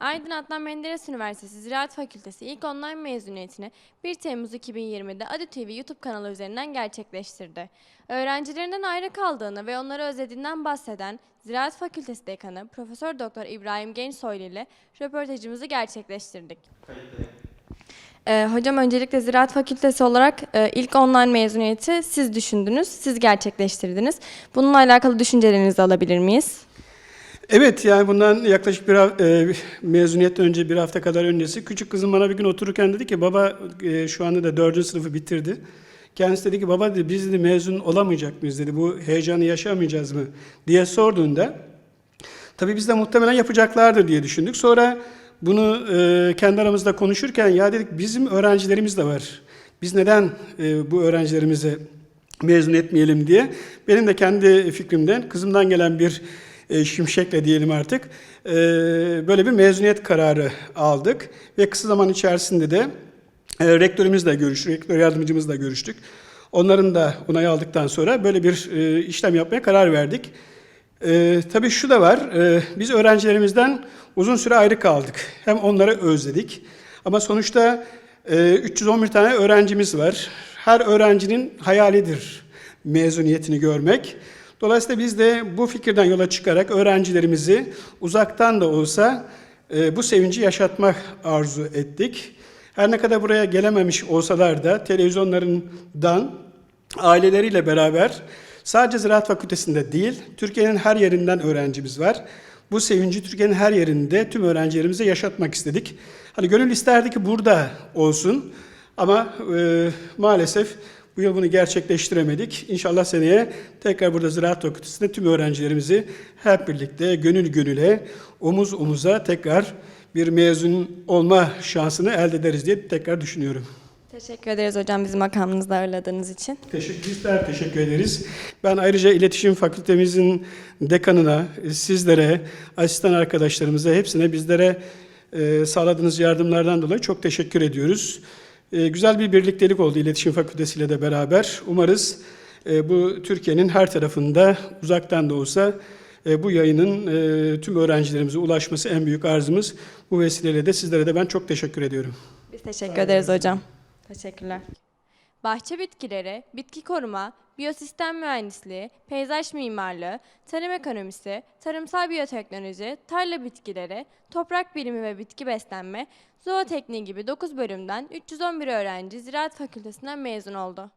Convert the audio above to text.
Aydın Adnan Menderes Üniversitesi Ziraat Fakültesi ilk online mezuniyetini 1 Temmuz 2020'de Adi TV YouTube kanalı üzerinden gerçekleştirdi. Öğrencilerinden ayrı kaldığını ve onları özlediğinden bahseden Ziraat Fakültesi Dekanı Profesör Doktor İbrahim Gençsoylu ile röportajımızı gerçekleştirdik. Ee, hocam öncelikle Ziraat Fakültesi olarak e, ilk online mezuniyeti siz düşündünüz, siz gerçekleştirdiniz. Bununla alakalı düşüncelerinizi alabilir miyiz? Evet yani bundan yaklaşık bir e, mezuniyetten önce bir hafta kadar öncesi küçük kızım bana bir gün otururken dedi ki baba e, şu anda da dördüncü sınıfı bitirdi. Kendisi dedi ki baba dedi, biz de mezun olamayacak mıyız dedi bu heyecanı yaşamayacağız mı diye sorduğunda tabii biz de muhtemelen yapacaklardır diye düşündük. Sonra bunu e, kendi aramızda konuşurken ya dedik bizim öğrencilerimiz de var. Biz neden e, bu öğrencilerimize mezun etmeyelim diye. Benim de kendi fikrimden, kızımdan gelen bir e, şimşekle diyelim artık e, böyle bir mezuniyet kararı aldık. Ve kısa zaman içerisinde de e, rektörümüzle görüştük, rektör yardımcımızla görüştük. Onların da onayı aldıktan sonra böyle bir e, işlem yapmaya karar verdik. Ee, tabii şu da var, ee, biz öğrencilerimizden uzun süre ayrı kaldık. Hem onları özledik ama sonuçta e, 311 tane öğrencimiz var. Her öğrencinin hayalidir mezuniyetini görmek. Dolayısıyla biz de bu fikirden yola çıkarak öğrencilerimizi uzaktan da olsa e, bu sevinci yaşatmak arzu ettik. Her ne kadar buraya gelememiş olsalar da televizyonlarından aileleriyle beraber sadece Ziraat Fakültesi'nde değil, Türkiye'nin her yerinden öğrencimiz var. Bu sevinci Türkiye'nin her yerinde tüm öğrencilerimize yaşatmak istedik. Hani gönül isterdi ki burada olsun ama e, maalesef bu yıl bunu gerçekleştiremedik. İnşallah seneye tekrar burada Ziraat Fakültesi'nde tüm öğrencilerimizi hep birlikte gönül gönüle, omuz omuza tekrar bir mezun olma şansını elde ederiz diye tekrar düşünüyorum. Teşekkür ederiz hocam bizi makamınızda ağırladığınız için. Teşekkürler, teşekkür ederiz. Ben ayrıca iletişim fakültemizin dekanına, sizlere, asistan arkadaşlarımıza, hepsine bizlere e, sağladığınız yardımlardan dolayı çok teşekkür ediyoruz. E, güzel bir birliktelik oldu iletişim fakültesiyle de beraber. Umarız e, bu Türkiye'nin her tarafında uzaktan da olsa e, bu yayının e, tüm öğrencilerimize ulaşması en büyük arzımız. Bu vesileyle de sizlere de ben çok teşekkür ediyorum. Biz teşekkür ederiz hocam. Teşekkürler. Bahçe bitkileri, bitki koruma, biyosistem mühendisliği, peyzaj mimarlığı, tarım ekonomisi, tarımsal biyoteknoloji, tarla bitkileri, toprak bilimi ve bitki beslenme, zootekniği gibi 9 bölümden 311 öğrenci Ziraat Fakültesinden mezun oldu.